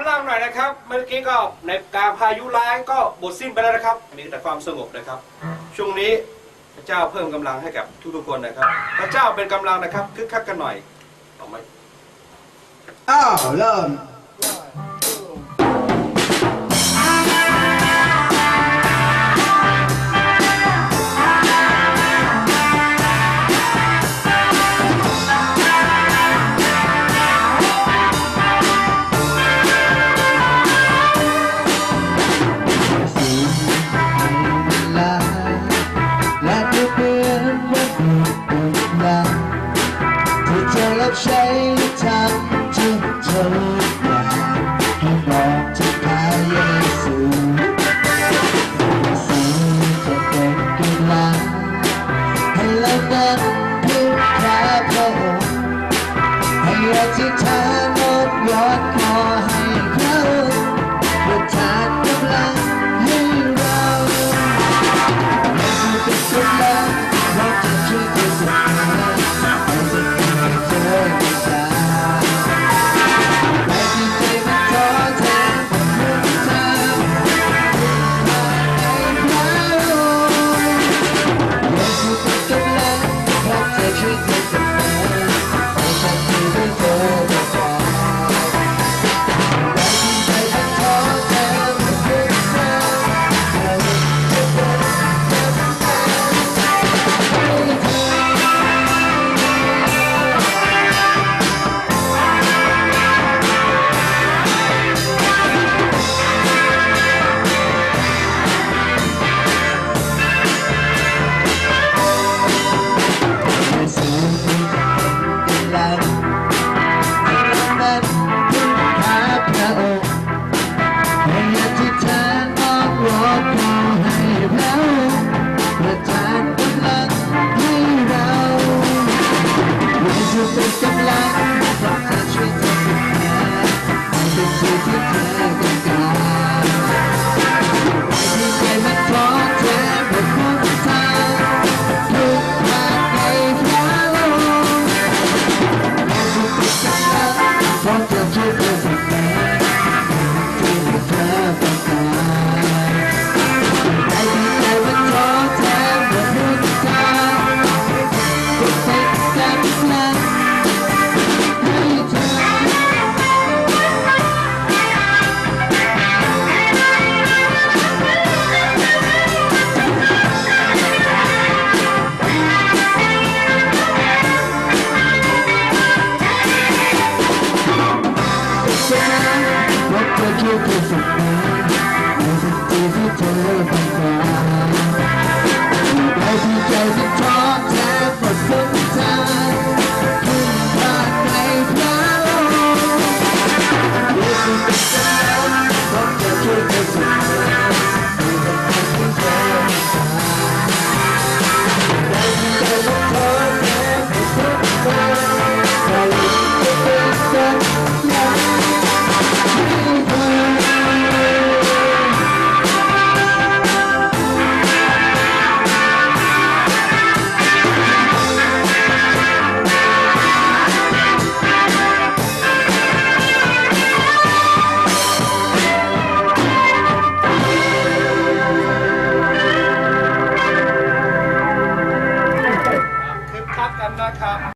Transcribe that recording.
ำลังหน่อยนะครับ เมื่อกี้ก็ในการพายุร้ายก็บทสิ้นไปแล้วนะครับ มีแต่ความสงบนะครับ ช่วงนี้พระเจ้าเพิ่มกำลังให้กับทุกทุกคนนะครับ พระเจ้าเป็นกำลังนะครับคึกคักกันหน่อยออกมาอ้าวเริ่ม London, blue Capital, and yet you time.